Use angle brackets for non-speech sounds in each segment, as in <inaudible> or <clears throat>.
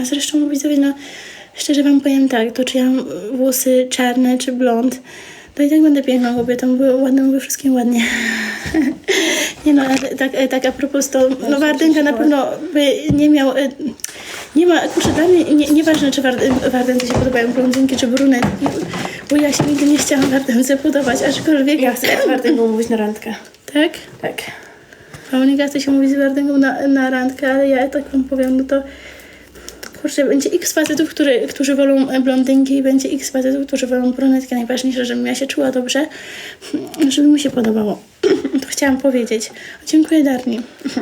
A zresztą widzowie, no szczerze wam powiem tak, to czy ja mam włosy czarne, czy blond, to i tak będę piękną kobietą, były ładne, mówię wszystkim ładnie. <laughs> nie no, tak, tak a propos to, no Wardęga na pewno by nie miał, e, nie ma, kurczę, dla mnie nie, nieważne, czy Ward- Wardędze się podobają blondynki, czy brunetki, bo ja się nigdy nie chciałam Wardędze podobać, aczkolwiek... Ja chcę z Wardęgą mówić na randkę. Tak? Tak. Paulinka chce się mówić z Wardęgą na, na randkę, ale ja tak wam powiem, no to kurczę, będzie x facetów, który, którzy wolą blondynki i będzie x facetów, którzy wolą brunetki. Najważniejsze, żebym ja się czuła dobrze, żeby mi się podobało. <clears throat> To chciałam powiedzieć. Dziękuję Darni. <clears throat>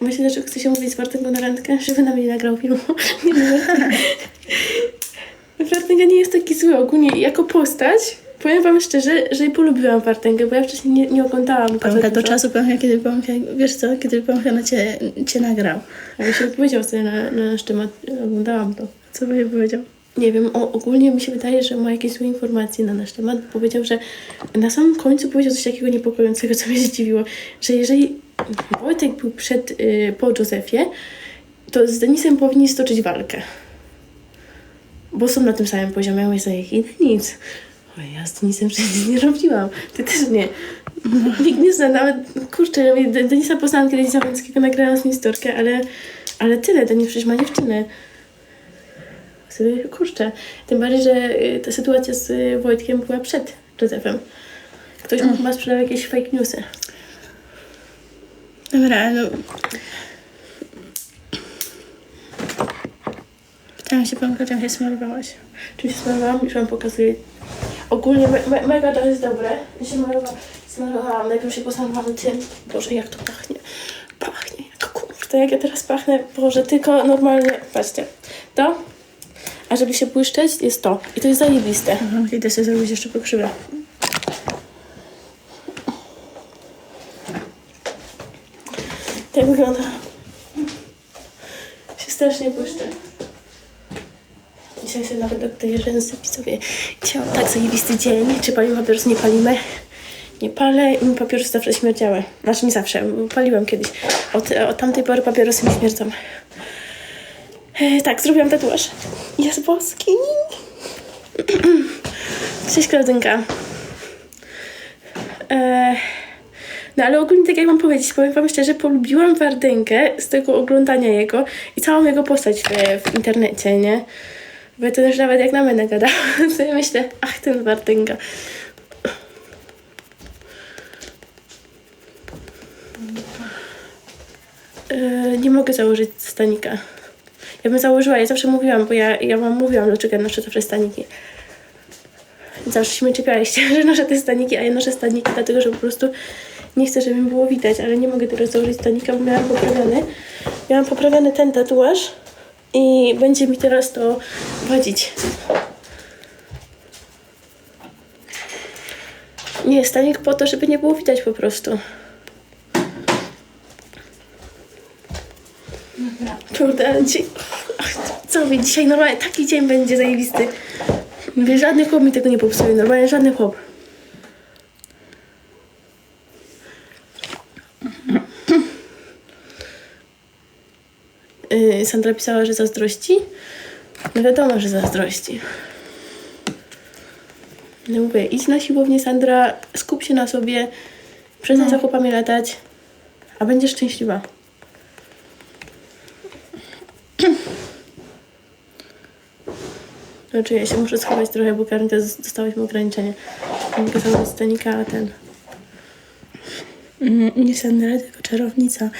Myślę, dlaczego chce się mówić z Wardęgą na randkę, żeby na mnie nagrał filmu. <laughs> Nie nie <laughs> jest taki zły ogólnie jako postać. Powiem wam szczerze, że polubiłam Wardęgę, bo ja wcześniej nie, nie oglądałam za do czasu, pamiętam, kiedy Pamięta, wiesz co, kiedy Pamięta na cię, cię nagrał. Ja się powiedział wtedy na, na nasz temat, oglądałam to. Co by powiedział? Nie wiem, o, ogólnie mi się wydaje, że ma jakieś złe informacje na nasz temat. Powiedział, że na samym końcu powiedział coś takiego niepokojącego, co mnie zdziwiło, że jeżeli Wojtek był przed, y, po Józefie, to z Denisem powinni stoczyć walkę. Bo są na tym samym poziomie, a mówię sobie, i nic. O, ja z Denisem przecież nie robiłam. Ty też nie. Nikt nie zna, nawet, kurczę, ja mówię, De- Denisa poznałam kiedyś z Zawęckiego, nagrałam z nim storkę, ale, ale tyle, Denis przecież ma dziewczynę. Sobie, kurczę, tym bardziej, że y, ta sytuacja z y, Wojtkiem była przed Józefem. Ktoś mu chyba sprzedał jakieś fake newsy. Dobra, no... Pytałam się Pamięta, czym się smarowałaś. Czym się smarowałam? Już wam pokazuję. Ogólnie me, me, mega to jest dobre. Ja się smarowałam. Najpierw się posmarowałam tym. Boże, jak to pachnie. Pachnie, jak kurde, jak ja teraz pachnę. Boże, tylko normalnie, patrzcie. To, a żeby się błyszczeć, jest to. I to jest zajebiste. Aha, idę sobie zrobić jeszcze pokrzywę. Tak wygląda. Się strasznie błyszczę. Dzisiaj sobie nawet dokleję rzęsy widzowie. Dzisiaj mam tak zajebisty dzień. Czy palimy papieros? Nie palimy. Nie palę i mi papierosy zawsze śmierdziały. Znaczy nie zawsze, paliłam kiedyś. Od, od tamtej pory papierosy mi śmierdzą. E, tak, zrobiłam tatuaż. Jest boski. <clears throat> Cześć Klaudynka. E, no ale ogólnie tak jak mam powiedzieć, powiem wam szczerze, polubiłam Wardęgę z tego oglądania jego i całą jego postać w, w internecie, nie? Bo to już nawet jak na mnie gadała, <laughs> to ja myślę, ach ten Wardęga. Yy, nie mogę założyć stanika. Ja bym założyła, ja zawsze mówiłam, bo ja, ja wam mówiłam, dlaczego ja noszę zawsze staniki. Zawsze się mnie czepialiście, <laughs> że noszę te staniki, a ja noszę staniki dlatego, że po prostu nie chcę, żeby mi było widać, ale nie mogę teraz założyć stanika, bo miałam poprawiony. Miałam poprawiony ten tatuaż i będzie mi teraz to wadzić. Nie, stanik po to, żeby nie było widać po prostu. Kurde. Ach, co mówię, dzisiaj normalnie taki dzień będzie zajebisty. Mówię, żadny chłop mi tego nie popsuje, normalnie żadny chłop. Yy, Sandra pisała, że zazdrości. No wiadomo, że zazdrości. No mówię, idź na siłownię, Sandra, skup się na sobie, przestań No. za chłopami latać, a będziesz szczęśliwa. Znaczy ja się muszę schować trochę, bo Karen też dostałyśmy ograniczenie. Nie mogę założyć stanika, a ten... Mm, Nie Sandra, tylko czarownica.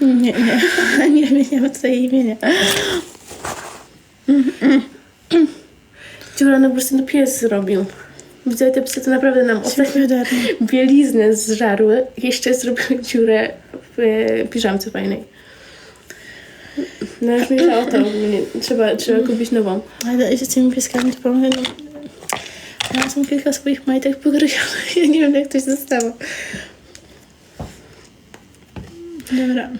Nie, nie, <laughs> nie wymieniamy tutaj imienia. Dziura na prostu no pies zrobił. Widzę, te psy to naprawdę nam ostatnio bieliznę zżarły. Jeszcze zrobiły dziurę w e, piżamce fajnej. No już myślę o to ogólnie. Trzeba, trzeba kupić nową. Ale z tymi pieskami to powiem, no, ja mam kilka swoich majtek pogryzionych. <laughs> Ja nie wiem, jak to się zostało. Dobra.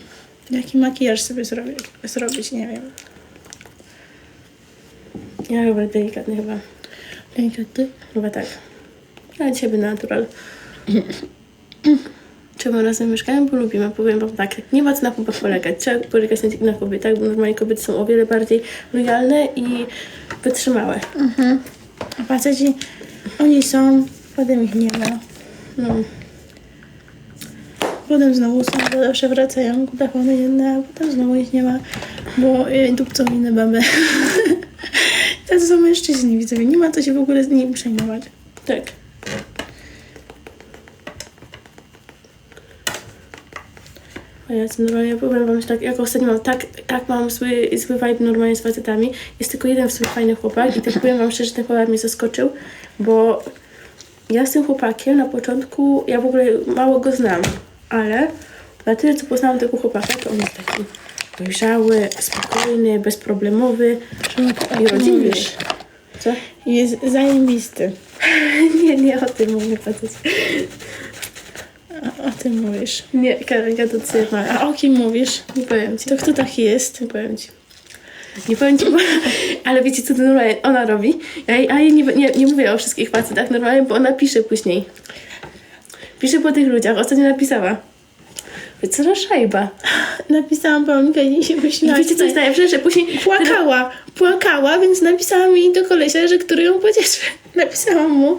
Jaki makijaż sobie zrobić? zrobić? Nie wiem. Ja chyba delikatny chyba. Delikatny. Chyba tak. A dzisiaj by natural. czemu razem mieszkamy, bo lubimy. Powiem wam tak, nie ma co na chłopach polegać. Trzeba polegać na, na kobietach, bo normalnie kobiety są o wiele bardziej lojalne i wytrzymałe. A faceci, oni są, potem ich nie ma. No. Potem znowu są, bo zawsze wracają, kutachony jedne, a potem znowu ich nie ma, bo dupcą inne baby. <laughs> to są mężczyźni, widzowie. Nie ma co się w ogóle z nimi przejmować. Tak. A ja co normalnie powiem wam, że tak, jak ostatnio mam tak, tak mam zły, zły vibe normalnie z facetami. Jest tylko jeden w sumie fajny chłopak i tak powiem wam szczerze, ten chłopak mnie zaskoczył, bo ja z tym chłopakiem na początku, ja w ogóle mało go znam, ale na tyle, co poznałam tego chłopaka, to on jest taki dojrzały, spokojny, bezproblemowy i rodzinny. mówisz? Co? Jest zajebisty. <laughs> Nie, nie o tym mówię, facet. A, o tym mówisz. Nie, Karinka to cyma. A o kim mówisz? Nie powiem ci. To kto taki jest? Nie powiem ci. Nie powiem ci, bo, <laughs> ale wiecie co to normalnie ona robi? Ja, ja jej nie, nie, nie mówię o wszystkich facetach normalnie, bo ona pisze później. Pisze po tych ludziach. Ostatnio napisała. Co za szajba. <laughs> Napisałam Paulinkę i się I myślała. wiecie co jest najlepsze, że później... Płakała, płakała, więc napisała mi do kolesia, że który ją pocieszy. <laughs> Napisałam mu,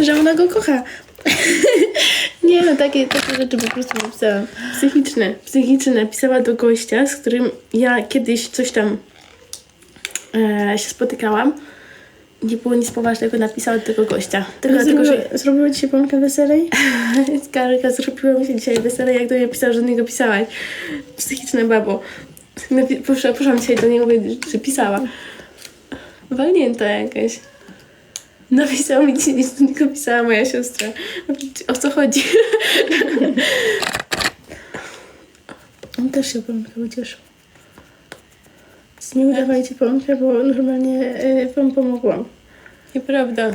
że ona go kocha. <laughs> nie no, takie, takie rzeczy po prostu napisałam. Psychiczne. Psychiczne napisała do gościa, z którym ja kiedyś coś tam e, się spotykałam. Nie było nic poważnego, napisała do tego gościa. Tylko dlatego, że... Ci się Paulinka weselej? <laughs> Karolka zrobiła mi się dzisiaj wesele, jak do mnie pisała, że do niego pisałaś. Psychiczne babo. Napi- Poszła, poszłam dzisiaj do niego, mówię, że pisała. Walnięta jakaś. Napisał mi dzisiaj, że do niego pisała moja siostra. O co chodzi? On też się Paulinka Nie udawajcie Paulinkę, bo normalnie y, wam pomogłam. Nieprawda.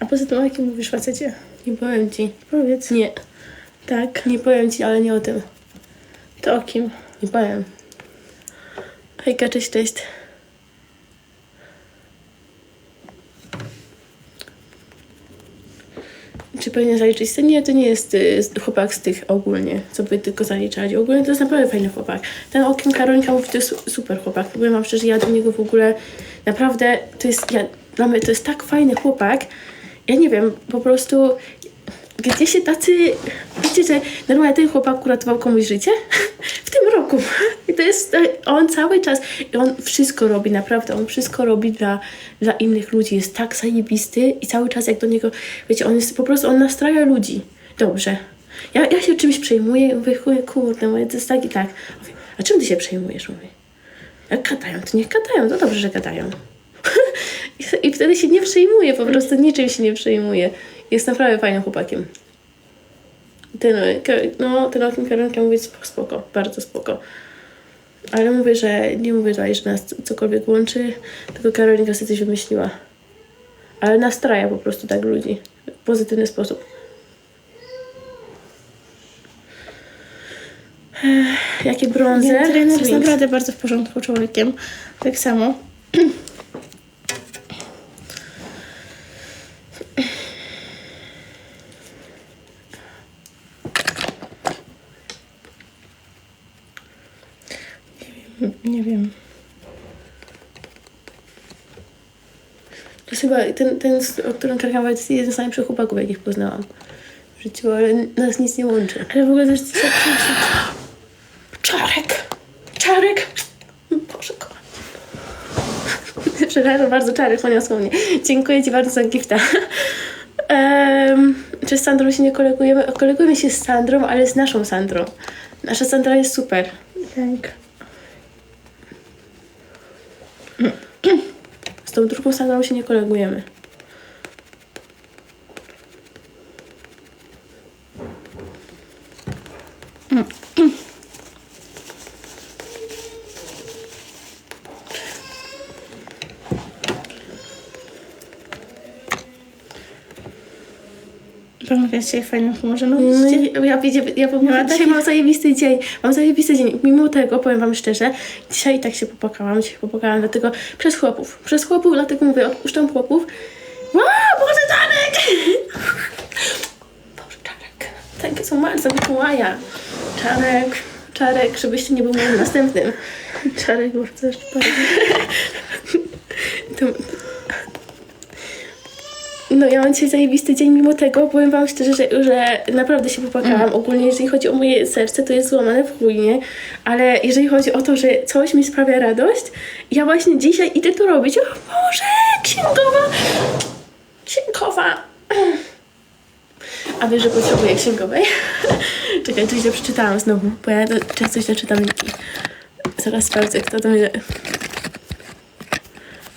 A poza tym o jakim mówisz facecie? Nie powiem ci. Powiedz. Nie. Tak. Nie powiem ci, ale nie o tym. To o kim? Nie powiem. Hejka, cześć, cześć. Czy powinien zaliczyć ten? Nie, to nie jest y, chłopak z tych ogólnie, co by tylko zaliczali. Ogólnie to jest naprawdę fajny chłopak. Ten o kim Karolinka mówi, to jest su- super chłopak. Powiem wam szczerze, ja do niego w ogóle naprawdę, to jest, ja, dla mnie to jest tak fajny chłopak. Ja nie wiem, po prostu gdzie się tacy, wiecie, że normalnie ten chłopak uratował komuś życie w tym roku. I to jest, on cały czas, i on wszystko robi, naprawdę, on wszystko robi dla, dla innych ludzi, jest tak zajebisty i cały czas jak do niego, wiecie, on jest po prostu, on nastraja ludzi. Dobrze. Ja, ja się czymś przejmuję i mówię, chuj, kurde, moje, to jest tak i tak. Mówię, a czym ty się przejmujesz? Mówię, jak gadają, to niech gadają, to dobrze, że gadają. <laughs> I- I wtedy się nie przejmuje, po prostu niczym się nie przejmuje. Jest naprawdę fajnym chłopakiem. Ten, no, ten o kim Karolinka mówi spoko, spoko, bardzo spoko. Ale mówię, że nie mówię tutaj, że nas cokolwiek łączy, tylko Karolinka sobie coś wymyśliła. Ale nastraja po prostu tak ludzi w pozytywny sposób. Ech, Jakie brązy? Nie, trener jest naprawdę bardzo w porządku człowiekiem. Tak samo. <clears throat> Nie wiem. Nie wiem. To jest chyba ten, ten o którym to jest jeden z najlepszych chłopaków, jakich poznałam w życiu, ale nas nic nie łączy. Ale w ogóle też Czarek! Czarek! Boże, kocham. Przepraszam bardzo, Czarek poniosło mnie. Dziękuję Ci bardzo za gifta. Um, czy z Sandrą się nie kolegujemy? Kolegujemy się z Sandrą, ale z naszą Sandrą. Nasza Sandra jest super. tak. Z tą drugą Sandrą się nie kolegujemy. Jest <laughs> dzisiaj w fajnym humorze. No widzicie? ja, ja powiem, Miała dzisiaj mam zajebisty dzień. Mam zajebisty dzień. Mimo tego, powiem wam szczerze, dzisiaj i tak się popłakałam. Dzisiaj popłakałam dlatego przez chłopów. Przez chłopów, dlatego mówię, odpuszczam chłopów. Wow, Boże, Czarek! Boże, Czarek. Takie są bardzo Mikołaja. Czarek, Czarek, żebyście nie był moim następnym. Czarek bardzo, bardzo. No ja mam dzisiaj zajebisty dzień mimo tego, powiem wam szczerze, że, że naprawdę się popłakałam. Ogólnie jeżeli chodzi o moje serce, to jest złamane w chuj, nie? Ale jeżeli chodzi o to, że coś mi sprawia radość, ja właśnie dzisiaj idę to robić. O Boże, księgowa! Księgowa! A wiesz, że potrzebuję księgowej? <laughs> Czekaj, coś źle przeczytałam znowu, bo ja to- często źle czytam. Zaraz sprawdzę, kto to mnie...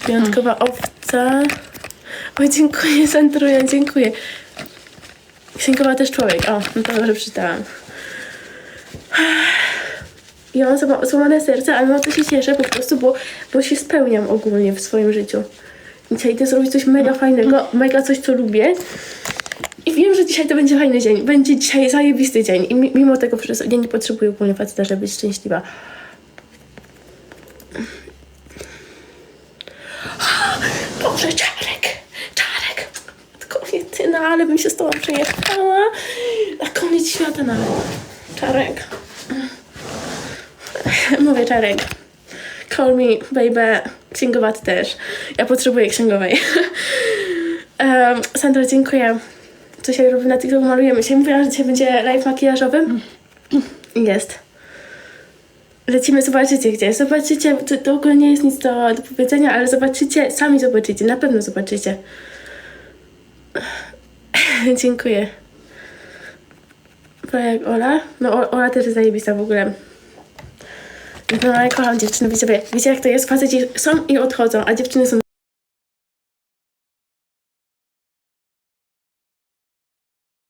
Wyjątkowa owca. Oj, dziękuję, Sandruja, dziękuję. Księgowa też człowiek. O, no to dobrze przeczytałam. Ja mam złama- złamane serce, ale to się cieszę po prostu, bo, bo się spełniam ogólnie w swoim życiu. Dzisiaj idę zrobić coś mega fajnego, mega coś, co lubię. I wiem, że dzisiaj to będzie fajny dzień. Będzie dzisiaj zajebisty dzień. I mi- mimo tego przez ja nie potrzebuję ogólnie faceta, żeby być szczęśliwa. Boże, Czarek! Czarek! Kobiety, no ale bym się z tobą przejechała. Na koniec świata nawet. Czarek. Mówię Czarek. Call me, baby. Księgowaty też. Ja potrzebuję księgowej. um, Sandra, dziękuję. Co się robi na TikToku? Malujemy się. Mówiłam, że dzisiaj będzie live makijażowy. <clears throat> Jest. Lecimy, zobaczycie gdzie. Zobaczycie, to, to w ogóle nie jest nic do, do powiedzenia, ale zobaczycie, sami zobaczycie, na pewno zobaczycie. <laughs> Dziękuję. Jak Ola? No Ola też jest zajebista w ogóle. No ale kocham dziewczyny, wiecie, wiecie jak to jest, faceci są i odchodzą, a dziewczyny są